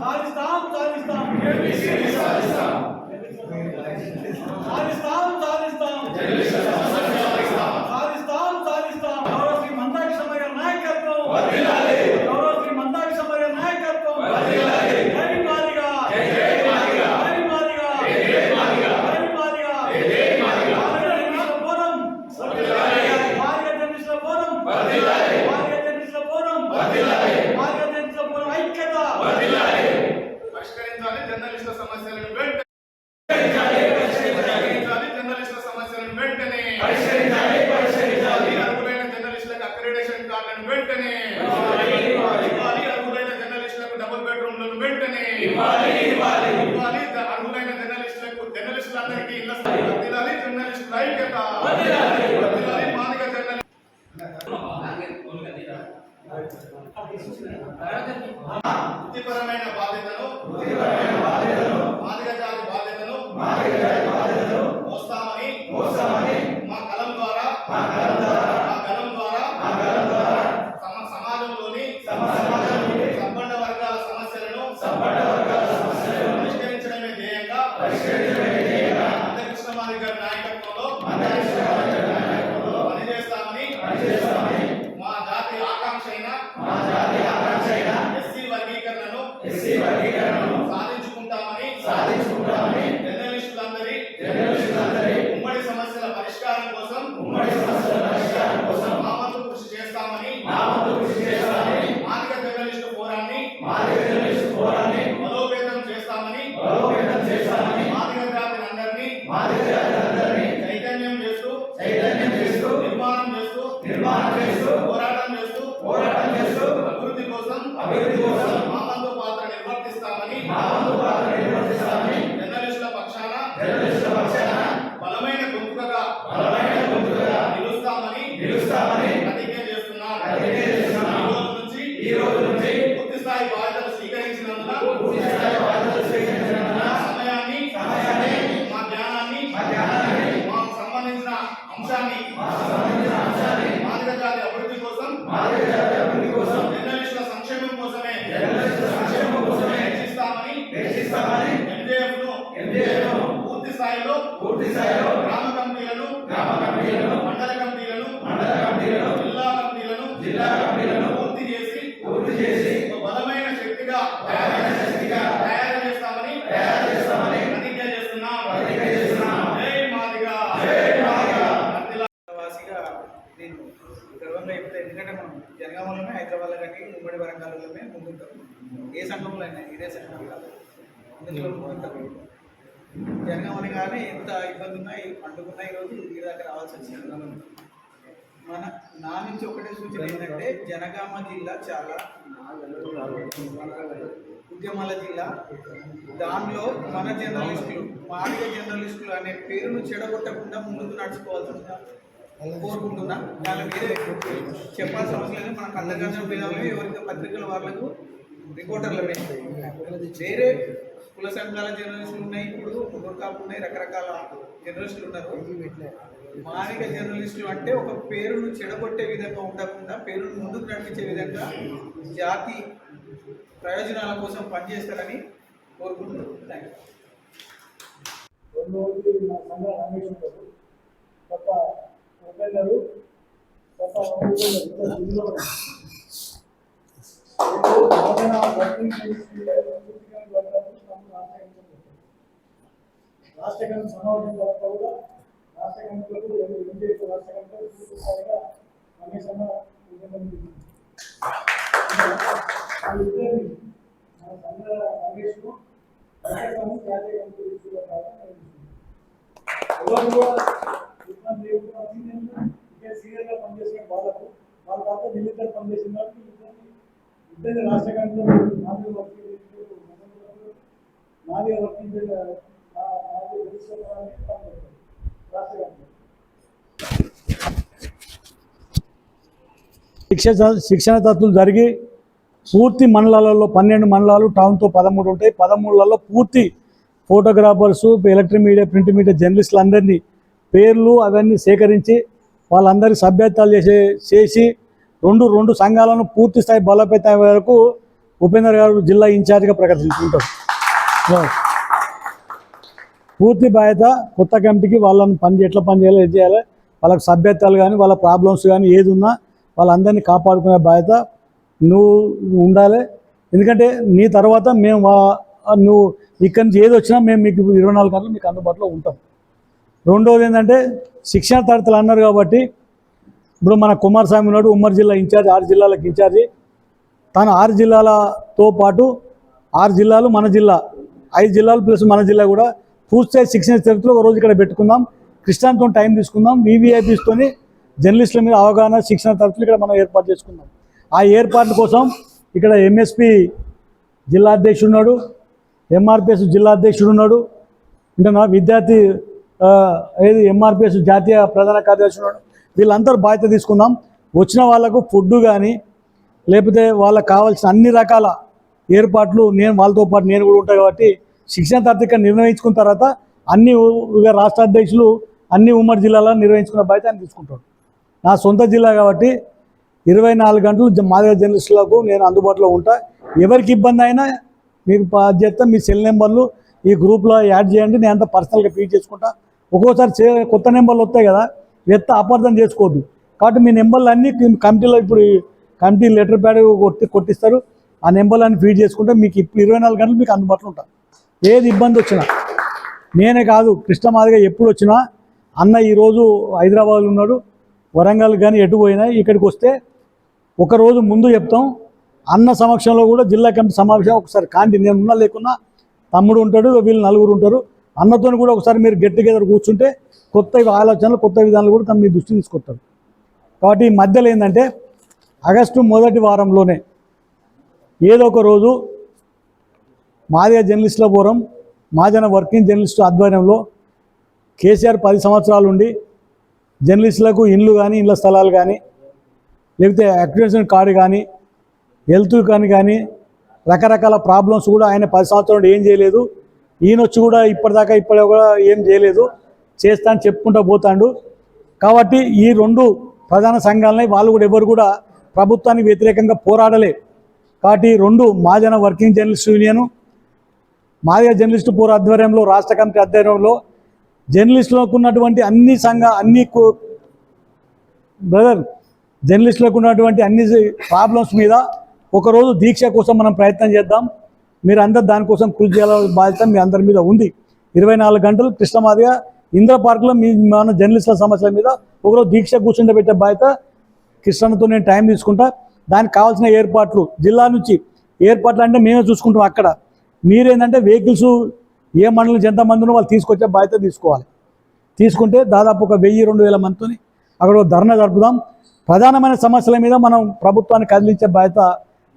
సాధిస్తాం సాధిస్తాం. Yeah. వల్ల కానీ ఉమ్మడి వరంగల్ వరంగల్లోనే ముందుంటాం ఏ సంఘంలో అయినా ఇదే సంఘం కాదు. జరగమని కానీ ఎంత ఇబ్బంది ఉన్నా ఈ పండుగ ఉన్న ఈరోజు ఈ దాకా రావాల్సి వచ్చింది. మన నా నుంచి ఒకటే సూచన ఏంటంటే జనగామ జిల్లా చాలా ఉద్యమాల జిల్లా. దానిలో మన జర్నలిస్టులు మాదిగ జర్నలిస్టులు అనే పేరును చెడగొట్టకుండా ముందుకు నడుచుకోవాల్సి ఉంటుంది కోరుకుంటున్నా. చాలా మీరే చెప్పాల్సిన అవసరం లేదు. మనకు కళ్ళగంజం పిల్లలు ఎవరికి పత్రికల వాళ్ళకు రిపోర్టర్లు వేరే కుల సంఘాల జర్నలిస్టులు ఉన్నాయి. ఇప్పుడు గుర్కాపు ఉన్నాయి. రకరకాల జర్నలిస్టులు ఉన్నారు. మానిక జర్నలిస్టులు అంటే ఒక పేరును చెడగొట్టే విధంగా ఉండకుండా పేరును ముందుకు నడిపించే విధంగా జాతి ప్రయోజనాల కోసం పనిచేస్తారని కోరుకుంటున్నాను. థ్యాంక్ యూ ఉపయోగారు రాష్ట్ర కమిటీ సమావేశం తర్వాత కూడా రాష్ట్ర కమిటీలకు ఎంజేపీ రాష్ట్ర కమిటీ పూర్తిస్థాయిగా కమిషన్ శిక్ష శిక్షణ తత్వం జరిగి పూర్తి మండలాలలో పన్నెండు మండలాలు టౌన్తో పదమూడు ఉంటాయి. పదమూడులలో పూర్తి photographers electric media print media జర్నలిస్టులు అందరినీ పేర్లు అవన్నీ సేకరించి వాళ్ళందరి సభ్యత్వాలు చేసే చేసి రెండు రెండు సంఘాలను పూర్తి స్థాయి బలోపేతం వరకు ఉపేంద్ర గారు జిల్లా ఇన్ఛార్జ్గా ప్రకటించుకుంటారు. పూర్తి బాధ్యత కొత్త కమిటీకి వాళ్ళని పని ఎట్లా పని చేయాలి ఏం చేయాలి వాళ్ళకి సభ్యత్వాలు కానీ వాళ్ళ ప్రాబ్లమ్స్ కానీ ఏది ఉన్నా వాళ్ళందరినీ కాపాడుకునే బాధ్యత నువ్వు ఉండాలి. ఎందుకంటే నీ తర్వాత మేము నువ్వు ఇక్కడి నుంచి ఏది వచ్చినా మేము మీకు ఇరవై నాలుగు గంటలు మీకు అందుబాటులో ఉంటాం. రెండవది ఏంటంటే శిక్షణ తరగతులు అన్నారు కాబట్టి ఇప్పుడు మన కుమారస్వామి ఉన్నాడు ఉమ్మడి జిల్లా ఇన్ఛార్జ్ ఆరు జిల్లాలకు ఇన్ఛార్జి. తను ఆరు జిల్లాలతో పాటు ఆరు జిల్లాలు మన జిల్లా ఐదు జిల్లాలు ప్లస్ మన జిల్లా కూడా పూర్తి శిక్షణ చరిత్రలో ఒక రోజు ఇక్కడ పెట్టుకుందాం. క్రిస్టియన్తో టైం తీసుకుందాం. వీవీఐపీస్తోని జర్నలిస్టుల మీద అవగాహన శిక్షణ తరగతులు ఇక్కడ మనం ఏర్పాటు చేసుకుందాం. ఆ ఏర్పాటు కోసం ఇక్కడ ఎంఎస్పి జిల్లా అధ్యక్షుడు ఉన్నాడు ఎంఆర్పిఎస్ జిల్లా అధ్యక్షుడు ఉన్నాడు అంటే నా విద్యార్థి ఏది ఎంఆర్పిఎస్ జాతీయ ప్రధాన కార్యదర్శి వీళ్ళందరూ బాధ్యత తీసుకుందాం. వచ్చిన వాళ్ళకు ఫుడ్ కానీ లేకపోతే వాళ్ళకి కావాల్సిన అన్ని రకాల ఏర్పాట్లు నేను వాళ్ళతో పాటు నేను కూడా ఉంటాను కాబట్టి శిక్షణ తరగతి నిర్ణయించుకున్న తర్వాత అన్ని రాష్ట్ర అధ్యక్షులు అన్ని ఉమ్మడి జిల్లాలో నిర్వహించుకున్న బాధ్యత ఆయన తీసుకుంటాడు. నా సొంత జిల్లా కాబట్టి ఇరవై నాలుగు గంటలు మాదిగ జర్నలిస్టులకు నేను అందుబాటులో ఉంటా. ఎవరికి ఇబ్బంది అయినా మీకు బాధ్యత మీ సెల్ నెంబర్లు ఈ గ్రూప్లో యాడ్ చేయండి. నేను అంతా పర్సనల్గా ఫీడ్ చేసుకుంటా. ఒక్కోసారి కొత్త నెంబర్లు వస్తాయి కదా ఎత్త అపార్థం చేసుకోవద్దు. కాబట్టి మీ నెంబర్లు అన్నీ కమిటీలో ఇప్పుడు కమిటీ లెటర్ ప్యాడ్ కొట్టి కొట్టిస్తారు. ఆ నెంబర్లు అన్ని ఫీడ్ చేసుకుంటే మీకు ఇప్పుడు ఇరవై నాలుగు గంటలు మీకు అందుబాటులో ఉంటారు ఏది ఇబ్బంది వచ్చినా. నేనే కాదు కృష్ణమాదిగా ఎప్పుడు వచ్చినా అన్న ఈరోజు హైదరాబాద్లో ఉన్నాడు. వరంగల్ కానీ ఎటు పోయినా ఇక్కడికి వస్తే ఒకరోజు ముందు చెప్తాం. అన్న సమక్షంలో కూడా జిల్లా కమిటీ సమావేశం ఒకసారి కాంటి నేను ఉన్నా లేకున్నా తమ్ముడు ఉంటాడు వీళ్ళు నలుగురు ఉంటారు. అన్నతో కూడా ఒకసారి మీరు గెట్ టుగెదర్ కూర్చుంటే కొత్త ఆలోచనలు కొత్త విధానాలు కూడా తమ మీ దృష్టి తీసుకొస్తారు. కాబట్టి ఈ మధ్యలో ఏంటంటే ఆగస్టు మొదటి వారంలోనే ఏదో ఒక రోజు మాదిగ జర్నలిస్టుల పూర్వం మాజన వర్కింగ్ జర్నలిస్టు ఆధ్వర్యంలో కేసీఆర్ పది సంవత్సరాలు ఉండి జర్నలిస్టులకు ఇండ్లు కానీ ఇండ్ల స్థలాలు కానీ లేకపోతే అక్రిడేషన్ కార్డు కానీ హెల్త్ కానీ కానీ రకరకాల ప్రాబ్లమ్స్ కూడా ఆయన పది సంవత్సరాలు ఏం చేయలేదు. ఈయన వచ్చి కూడా ఇప్పటిదాకా ఇప్పటి కూడా ఏం చేయలేదు. చేస్తా అని చెప్పుకుంటూ పోతాడు. కాబట్టి ఈ రెండు ప్రధాన సంఘాలని వాళ్ళు కూడా ఎవరు కూడా ప్రభుత్వానికి వ్యతిరేకంగా పోరాడలే. కాబట్టి రెండు మాజన working journalist union Madiga journalist పూర్వ ఆధ్వర్యంలో రాష్ట్ర కమిటీ ఆధ్వర్యంలో జర్నలిస్టులకు ఉన్నటువంటి అన్ని సంఘ అన్ని బ్రదర్ జర్నలిస్టులకు ఉన్నటువంటి అన్ని ప్రాబ్లమ్స్ మీద ఒకరోజు దీక్ష కోసం మనం ప్రయత్నం చేద్దాం. మీరు అందరు దానికోసం కృషి చేయాలని బాధ్యత మీ అందరి మీద ఉంది. ఇరవై నాలుగు గంటలు కృష్ణమాదిగా ఇంద్ర పార్కులో మీ మన జర్నలిస్టుల సమస్యల మీద ఒకరోజు దీక్ష కూర్చుండబెట్టే బాధ్యత కృష్ణతో నేను టైం తీసుకుంటా. దానికి కావాల్సిన ఏర్పాట్లు జిల్లా నుంచి ఏర్పాట్లు అంటే మేమే చూసుకుంటాం అక్కడ. మీరేంటంటే వెహికల్స్ ఏ మండలం ఎంత ఎంతమంది వాళ్ళు తీసుకొచ్చే బాధ్యత తీసుకోవాలి. తీసుకుంటే దాదాపు ఒక వెయ్యి రెండు వేల మందితోని అక్కడ ఒక ధర్నా జరుపుదాం. ప్రధానమైన సమస్యల మీద మనం ప్రభుత్వాన్ని కదిలించే బాధ్యత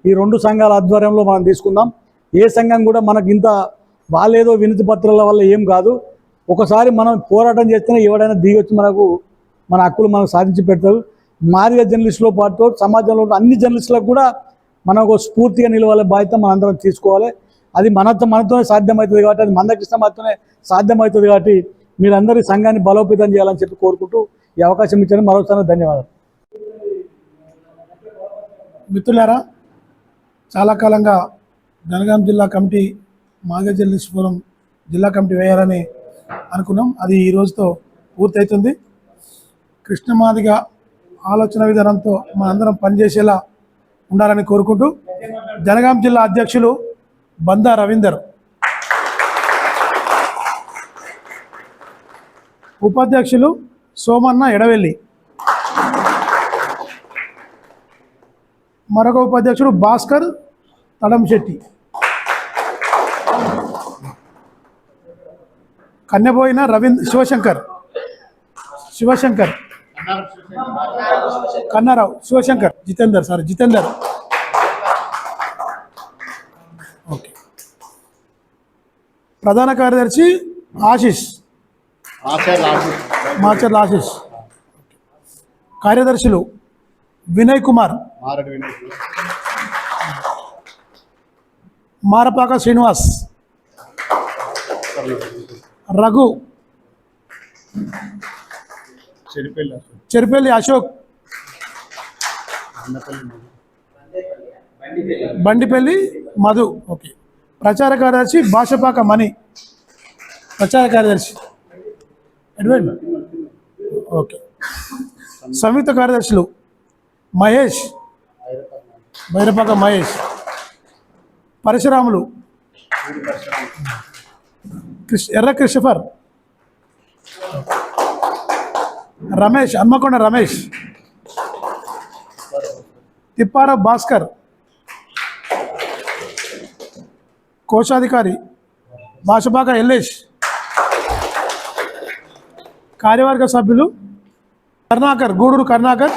ఈ రెండు సంఘాల ఆధ్వర్యంలో మనం తీసుకుందాం. ఏ సంఘం కూడా మనకి ఇంత వాళ్ళేదో వినతి పత్రాల వల్ల ఏం కాదు. ఒకసారి మనం పోరాటం చేస్తేనే ఎవడైనా దిగొచ్చి మనకు మన హక్కులు మనకు సాధించి పెడతారు మాదిగ జర్నలిస్టులో పాటు సమాజంలో ఉన్న అన్ని జర్నలిస్టులకు కూడా మనకు స్ఫూర్తిగా నిలవాలే బాధ్యత మనందరం తీసుకోవాలి. అది మనతో మనతోనే సాధ్యమవుతుంది కాబట్టి అది మందకృష్ణ మాత్రమే సాధ్యమవుతుంది కాబట్టి మీరందరూ సంఘాన్ని బలోపేతం చేయాలని చెప్పి కోరుకుంటూ ఈ అవకాశం ఇచ్చారు మరోసారి ధన్యవాదాలు. మిత్రులారా చాలా కాలంగా జనగాం జిల్లా కమిటీ మాగ జర్నలిస్ట్ జిల్లా కమిటీ వేయాలని అనుకున్నాం. అది ఈ రోజుతో పూర్తవుతుంది కృష్ణమాదిగ ఆలోచన విధానంతో మనందరం పనిచేసేలా ఉండాలని కోరుకుంటూ జనగాం జిల్లా అధ్యక్షులు బందా రవీందర్ ఉపాధ్యక్షులు సోమన్న ఎడవెల్లి మరొక ఉపాధ్యక్షుడు భాస్కర్ తడంశెట్టి. కన్నెపోయిన రవీంద్ర శివశంకర్. శివశంకర్. కన్నారావు శివశంకర్. జితేందర్ సారీ జితేందర్. ఓకే. ప్రధాన కార్యదర్శి ఆశీష్. మాచర్ల ఆశీష్. కార్యదర్శులు వినయ్ కుమార్. మారపాక శ్రీనివాస్. రఘు. చెరిపల్లి అశోక్. బండిపల్లి మధు. ఓకే. ప్రచార కార్యదర్శి భాషపాక మణి. ప్రచార కార్యదర్శి. Edward okay. సంయుక్త కార్యదర్శులు మహేష్. భైరపాక మహేష్. పరశురాములు. ఎర్ర క్రిస్టఫర్. రమేష్ హన్మకొండ రమేష్. తిప్పార భాస్కర్. కోశాధికారి భాషబాక ఎల్లేష్. కార్యవర్గ సభ్యులు కరుణాకర్ గూడూరు కరుణాకర్.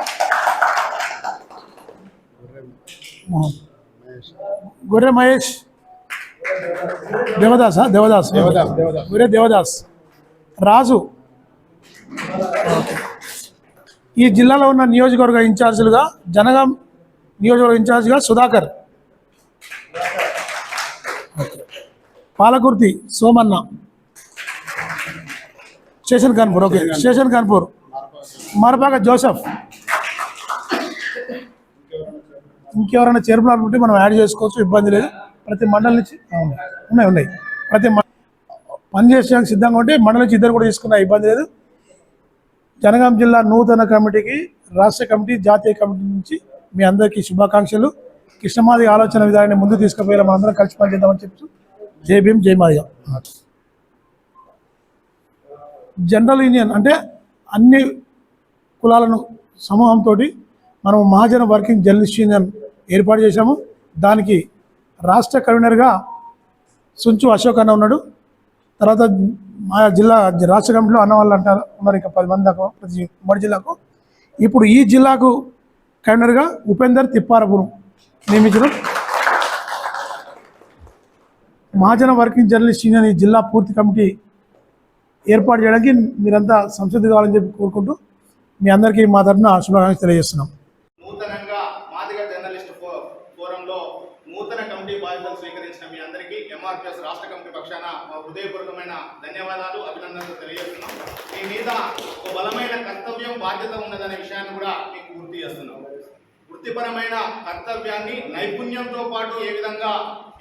గొర్రె మహేష్. దేవదాస్? దేవదాస్. గొర్రె దేవదాస్. రాజు. ఈ జిల్లాలో ఉన్న నియోజకవర్గ ఇన్ఛార్జీలుగా జనగాం నియోజకవర్గ ఇన్ఛార్జిగా Sudhakar. Palakurthi Somanna. Station Kanpur okay. Station Kanpur Marapaka Joseph. ఇంకెవరైనా చైర్మన్ ఉంటే మనం యాడ్ చేసుకోవచ్చు ఇబ్బంది లేదు. ప్రతి మండలి నుంచి ఉన్నాయి ఉన్నాయి. ప్రతి మ- పని చేసేందుకు సిద్ధంగా ఉంటే మండలి నుంచి ఇద్దరు కూడా తీసుకున్న ఇబ్బంది లేదు. జనగాం జిల్లా నూతన కమిటీకి రాష్ట్ర కమిటీ జాతీయ కమిటీ నుంచి మీ అందరికీ శుభాకాంక్షలు. కృష్ణమాది ఆలోచన విధానాన్ని ముందు తీసుకుపోయేలా మనందరం కలిసి పనిచేద్దామని చెప్తూ జై భీమ్ జై మాదిగా. జనరల్ యూనియన్ అంటే అన్ని కులాలను సమూహంతో మనం మహాజన వర్కింగ్ జర్నలిస్ట్ యూనియన్ ఏర్పాటు చేశాము. దానికి రాష్ట్ర కన్వీనర్గా సుంచు అశోక్ అన్న ఉన్నాడు. తర్వాత మా జిల్లా రాష్ట్ర కమిటీలో అన్న వాళ్ళు అంటారు. ఉన్నారు ఇంకా పది మంది దాకా ప్రతి ఉమ్మడి జిల్లాకు. ఇప్పుడు ఈ జిల్లాకు కన్వీనర్గా ఉపేందర్ తిప్పారపురం నియమించడం. మహాజన వర్కింగ్ జర్నలిస్ట్ యూనియన్ ఈ జిల్లా పూర్తి కమిటీ ఏర్పాటు చేయడానికి మీరంతా సంసిద్ధి కావాలని చెప్పి కోరుకుంటూ మీ అందరికీ మా తరఫున శుభాకాంక్షలు తెలియజేస్తున్నాం నూతనంగా మాదిగ జర్నలిస్ట్ ఫో- ఫోరంలో నూతన కమిటీ బాధ్యతలు స్వీకరించిన మీ అందరికీ ఎంఆర్పిఎస్ రాష్ట్ర కమిటీ పక్షాన మా హృదయపూర్వకమైన ధన్యవాదాలు అభినందనలు తెలియజేస్తున్నాం మీ మీద ఒక బలమైన కర్తవ్యం బాధ్యత ఉన్నదనే విషయాన్ని కూడా మీకు గుర్తు చేస్తున్నాం. వృత్తిపరమైన కర్తవ్యాన్ని నైపుణ్యంతో పాటు ఏ విధంగా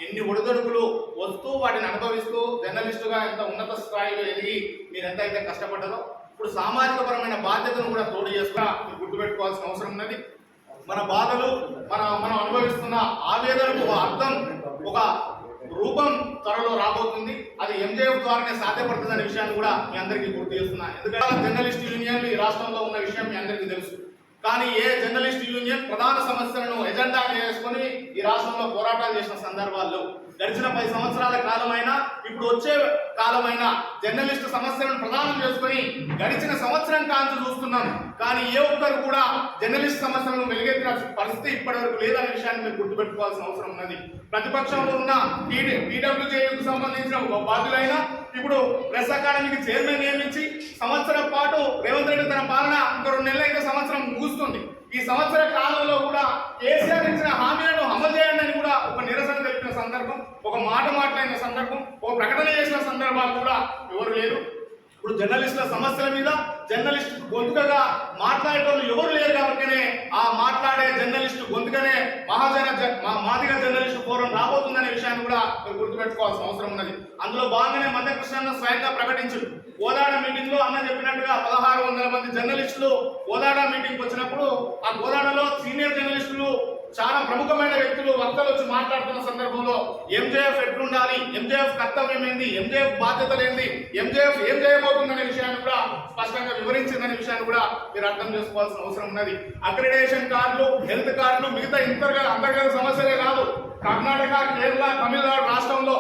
ఎన్ని ఒడిదొడుకులు వస్తూ వాటిని అనుభవిస్తూ జర్నలిస్టుగా ఎంత ఉన్నత స్థాయిలో ఎదిగి మీరు ఎంత అయితే కష్టపడ్డారో ఇప్పుడు సామాజిక పరమైన బాధ్యతను కూడా తోడు చేసుకుని మీరు గుర్తుపెట్టుకోవాల్సిన అవసరం ఉన్నది. మన బాధలు మన మనం అనుభవిస్తున్న ఆవేదనకు ఒక అర్థం ఒక రూపం త్వరలో రాబోతుంది. అది ఎంజేఎఫ్ ద్వారానే సాధ్యపడుతుంది అనే విషయాన్ని కూడా మీ అందరికీ గుర్తు చేస్తున్నాను ఎందుకంటే జర్నలిస్ట్ యూనియన్లు ఈ రాష్ట్రంలో ఉన్న విషయం మీ అందరికీ తెలుసు. కానీ ఏ జర్నలిస్ట్ యూనియన్ ప్రధాన సమస్యలను ఎజెండా చేసుకొని ఈ రాష్ట్రంలో పోరాటాలు చేసిన సందర్భాల్లో గడిచిన పది సంవత్సరాల కాలమైనా ఇప్పుడు వచ్చే కాలమైన జర్నలిస్టు సమస్యలను ప్రధానం చేసుకొని గడిచిన సంవత్సరం కాంతి చూస్తున్నాం కానీ ఏ ఒక్కరు కూడా జర్నలిస్ట్ సమస్యలను వెలుగెత్తిన పరిస్థితి ఇప్పటివరకు లేదనే విషయాన్ని మీరు గుర్తుపెట్టుకోవాల్సిన అవసరం ఉన్నది. ప్రతిపక్షంలో ఉన్న టీడబ్ల్యూజేకు సంబంధించిన ఒక బాధ్యులైన ఇప్పుడు ప్రెస్ అకాడమీకి చైర్మన్ నియమించి సంవత్సరం పాటు రేవంత్ రెడ్డి తన పాలన ఇంకో రెండు నెలల సంవత్సరం ముగుస్తుంది. ఈ సంవత్సర కాలంలో కూడా కేసీఆర్ ఇచ్చిన హామీలను అమలు చేయండి అని కూడా ఒక నిరసన తెలిపిన సందర్భం ఒక మాట మాట్లాడిన సందర్భం ఒక ప్రకటన చేసిన సందర్భాలు కూడా ఎవరు లేరు. ఇప్పుడు జర్నలిస్టుల సమస్యల మీద జర్నలిస్ట్ గొంతుకగా మాట్లాడేటోళ్ళు ఎవరు లేరు కాబట్టినే ఆ మాట్లాడే జర్నలిస్ట్ గొంతుకనే మహాజన మా మాదిగ జర్నలిస్ట్ ఫోరం రాబోతుందనే విషయాన్ని కూడా మీరు గుర్తుపెట్టుకోవాల్సిన అవసరం ఉన్నది. అందులో భాగంగానే మధ్యకృష్ణ స్వయంగా ప్రకటించారు గోదాడ మీటింగ్లో అన్న చెప్పినట్టుగా పదహారు వందల మంది జర్నలిస్టులు గోదాడ మీటింగ్ వచ్చినప్పుడు ఆ గోదాడలో సీనియర్ జర్నలిస్టులు చాలా ప్రముఖమైన వ్యక్తులు వక్తలు వచ్చి మాట్లాడుతున్న సందర్భంలో ఎంజేఎఫ్ ఎట్లుండాలి? ఎంజేఎఫ్ కర్తవ్యం ఏంది ఎంజేఎఫ్ బాధ్యతలు ఏంది ఎంజేఎఫ్ ఏం చేయబోతుందనే విషయాన్ని కూడా స్పష్టంగా వివరించిందనే విషయాన్ని కూడా మీరు అర్థం చేసుకోవాల్సిన అవసరం ఉన్నది. అక్రిడేషన్ కార్డులు హెల్త్ కార్డులు మిగతా ఇంతర్గత అంతర్గత సమస్యలే కాదు. కర్ణాటక కేరళ తమిళనాడు రాష్ట్రంలో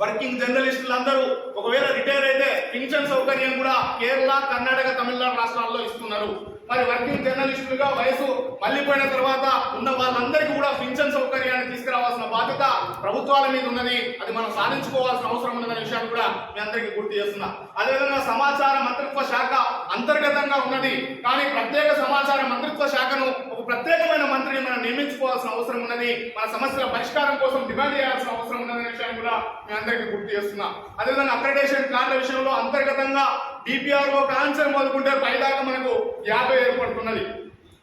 వర్కింగ్ జర్నలిస్టులు అందరూ ఒకవేళ రిటైర్ అయితే పింఛన్ సౌకర్యం కూడా కేరళ కర్ణాటక తమిళనాడు రాష్ట్రాల్లో ఇస్తున్నారు. మరి వర్కింగ్ జర్నలిస్టులుగా వయసు మళ్ళీపోయిన తర్వాత ఉన్న వాళ్ళందరికీ కూడా పింఛన్ సౌకర్యాన్ని తీసుకురావాల్సిన బాధ్యత ప్రభుత్వాల మీద ఉన్నది. అది మనం సాధించుకోవాల్సిన అవసరం ఉన్నదనే విషయాన్ని కూడా మీ అందరికీ గుర్తు చేస్తున్నా. అదేవిధంగా సమాచార మంత్రిత్వ శాఖ అంతర్గతంగా ఉన్నది. కానీ ప్రత్యేక సమాచార మంత్రిత్వ శాఖను ఒక ప్రత్యేకమైన మంత్రిని మనం నియమించుకోవాల్సిన అవసరం ఉన్నది. మన సమస్యల పరిష్కారం కోసం డిమాండ్ చేయాల్సిన అవసరం ఉన్నదనే విషయాన్ని కూడా మీ అందరికీ గుర్తు చేస్తున్నా. అదేవిధంగా అక్రెడేషన్ కార్డుల విషయంలో అంతర్గతంగా డిపిఆర్ఓ కాన్సర్ మొదలుకుంటే పైదాకా మనకు యాభై ఏర్పడుతున్నది.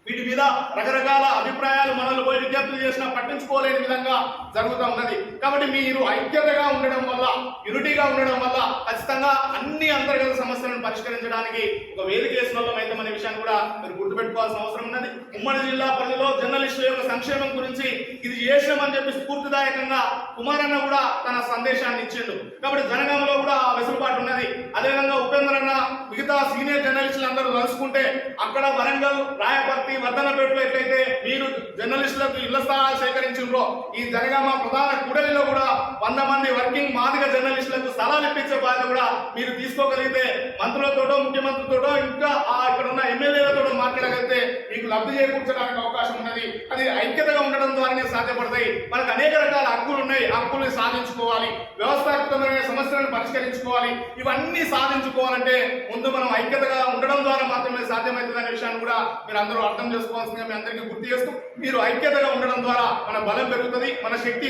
వీటి మీద రకరకాల అభిప్రాయాలు మనల్ని పోయి విజ్ఞప్తులు చేసినా పట్టించుకోలేని విధంగా జరుగుతూ ఉన్నది. కాబట్టి మీరు ఐక్యతగా ఉండడం వల్ల యూనిటీగా ఉండడం వల్ల ఖచ్చితంగా అన్ని అంతర్గత సమస్యలను పరిష్కరించడానికి ఒక వేదిక వేసిన వాళ్ళం అవుతామనే విషయాన్ని కూడా మీరు గుర్తుపెట్టుకోవాల్సిన అవసరం ఉన్నది. ఉమ్మడి జిల్లా పరిధిలో జర్నలిస్టుల యొక్క సంక్షేమం గురించి ఇది చేసినామని చెప్పి స్ఫూర్తిదాయకంగా కుమారన్న కూడా తన సందేశాన్ని ఇచ్చిండు. కాబట్టి జనగామలో కూడా ఆ వెసులుబాటు ఉన్నది. అదేవిధంగా ఉపేంద్ర అన్న మిగతా సీనియర్ జర్నలిస్టులు అందరూ కలుసుకుంటే అక్కడ వరంగల్ రాయపర్తి వర్ధనపేటలో ఎట్లయితే మీరు జర్నలిస్టులకు ఇళ్ళ స్థలాలు సేకరించిండ్రో ఈ జనగామ ప్రధాన కూడలిలో కూడా వంద మంది వర్కింగ్ మాదిగ జర్నలిస్టులకు స్థలాలు ఇప్పించే బాధ్యత కూడా మీరు తీసుకోగలిగితే మంత్రులతోటో ముఖ్యమంత్రితోటో ఇంకా ఆ ఇక్కడ ఉన్న ఎమ్మెల్యేలతో మాట్లాడగలిగితే మీకు లబ్ధి చేకూర్చడానికి అవకాశం ఉన్నది. అది ఐక్యతగా ఉండడం ద్వారానే సాధ్యపడతాయి. మనకు అనేక రకాల హక్కులు ఉన్నాయి. హక్కుల్ని సాధించుకోవాలి. వ్యవస్థాపకమైన సమస్యలను పరిష్కరించుకోవాలి. ఇవన్నీ సాధించుకోవాలంటే ముందు మనం ఐక్యతగా ఉండడం ద్వారా మాత్రమే సాధ్యమవుతుంది అనే విషయాన్ని కూడా మీరు అందరూ అర్థం చేసుకోవాల్సిందిగా మీ అందరికీ గుర్తు చేస్తూ మీరు ఐక్యతగా ఉండడం ద్వారా మన బలం పెరుగుతుంది మన శక్తి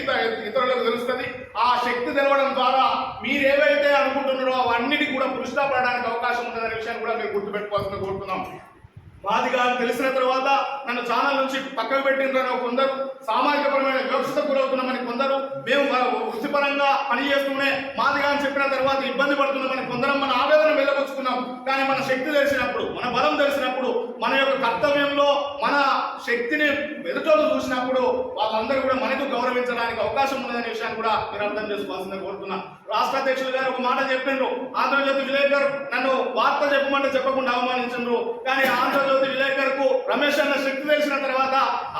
ఇతరులకు తెలుస్తుంది. ఆ శక్తి తెలవడం ద్వారా మీరు ఏవైతే అనుకుంటున్నారో అవన్నిటి కూడా పురుషపడడానికి అవకాశం ఉంటుందనే విషయాన్ని కూడా మీరు గుర్తుపెట్టుకోవాల్సిందిగా కోరుతున్నాం. మాది అని తెలిసిన తర్వాత నన్ను ఛానల్ నుంచి పక్కకు పెట్టిండ్రని కొందరు. సామాజికపరమైన వివక్షత గురవుతున్నామని కొందరు. మేము వృత్తిపరంగా పని చేస్తూనే మాదిగా అని చెప్పిన తర్వాత ఇబ్బంది పడుతున్నామని కొందరం మన ఆవేదన వెళ్ళగొచ్చుకున్నాం కానీ మన శక్తి తెలిసినప్పుడు మన బలం తెలిసినప్పుడు మన యొక్క కర్తవ్యంలో మన శక్తిని ఎదుటోళ్ళు చూసినప్పుడు వాళ్ళందరూ కూడా మనకు గౌరవించడానికి అవకాశం ఉందనే విషయాన్ని కూడా మీరు అర్థం చేసుకోవాల్సిందని కోరుతున్నా. రాష్ట్ర అధ్యక్షులు గారు ఒక మాట చెప్పిండ్రు ఆంధ్రజ్యోతి విలేకర్ నన్ను వార్త చెప్పమంటే చెప్పకుండా అవమానించిండ్రు. కానీ ఆంధ్రజ్యోతి విలేకర్ విలేకరుకు రమేష్ అన్న శక్తి తెలిసిన తర్వాత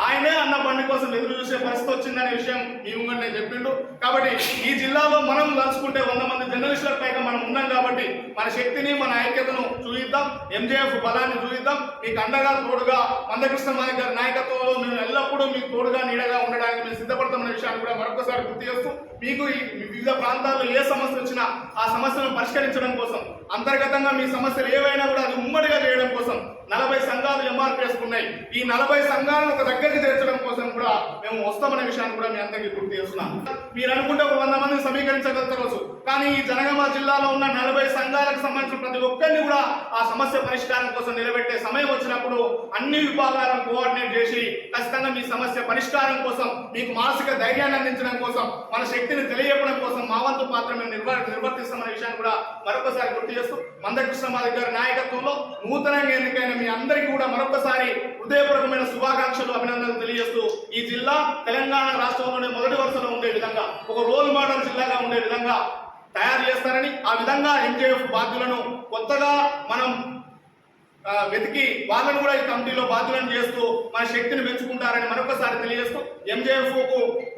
ఆయనే అన్న బండి కోసం ఎదురు చూసే పరిస్థితి వచ్చిందనే విషయం ఈ ముంగంటే చెప్పిండు. కాబట్టి ఈ జిల్లాలో మనం తలుచుకుంటే వంద మంది జర్నలిస్టుల పైగా మనం ఉన్నాం కాబట్టి మన శక్తిని మన ఐక్యతను చూయిద్దాం. ఎంజేఎఫ్ బలాన్ని చూయిద్దాం. మీకు అండగా తోడుగా మందకృష్ణ మాదిగ గారి నాయకత్వంలో మేము ఎల్లప్పుడూ మీకు తోడుగా నీడగా ఉండడానికి మేము సిద్ధపడతామన్న విషయాన్ని కూడా మరొకసారి గుర్తు చేస్తూ మీకు ఈ వివిధ ప్రాంతాల్లో ఏ సమస్య వచ్చినా ఆ సమస్యలను పరిష్కరించడం కోసం అంతర్గతంగా మీ సమస్యలు ఏవైనా కూడా అది ఉమ్మడిగా చేయడం కోసం నలభై సంఘాలు ఎంఆర్పీ వేసుకున్నాయి ఈ నలభై సంఘాలను ఒక దగ్గరికి చేర్చడం కోసం కూడా మేము వస్తామనే విషయాన్ని కూడా మీ అందరికీ గుర్తు చేస్తున్నాం మీరు అనుకుంటే ఒక వంద మందిని సమీకరించగలుగుతారు కానీ ఈ జనగామ జిల్లాలో ఉన్న నలభై సంఘాలకు సంబంధించిన ప్రతి ఒక్కరిని కూడా ఆ సమస్య పరిష్కారం కోసం నిలబెట్టే సమయం వచ్చినప్పుడు అన్ని విభాగాలను కోఆర్డినేట్ చేసి ఖచ్చితంగా మీ సమస్య పరిష్కారం కోసం మీకు మానసిక ధైర్యాన్ని అందించడం కోసం మన శక్తిని తెలియపడం కోసం మా వంతు పాత్ర మేము నిర్వ- నిర్వర్తిస్తామనే విషయాన్ని కూడా మరొకసారి గుర్తు చేస్తూ మందకృష్ణ మాదిగ గారి నాయకత్వంలో నూతనంగా ఎన్నికైన మీ అందరికీ కూడా మరొకసారి హృదయపూర్వకమైన శుభాకాంక్షలు అభినందనలు తెలియజేస్తూ ఈ జిల్లా తెలంగాణ రాష్ట్రంలోనే మొదటి వరుసలో ఉండే విధంగా ఒక రోల్ మోడల్ జిల్లాగా ఉండే విధంగా తయారు చేస్తారని ఆ విధంగా ఎంజేఎఫ్ బాధ్యులను కొత్తగా మనం వెతికి వాళ్ళను కూడా ఈ కమిటీలో బాధ్యులను చేస్తూ మన శక్తిని పెంచుకుంటారని మరొకసారి తెలియజేస్తూ ఎంజేఎఫ్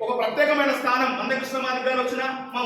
ఒక ప్రత్యేకమైన స్థానం అందకృష్ణ మాదిగ గారు వచ్చిన మా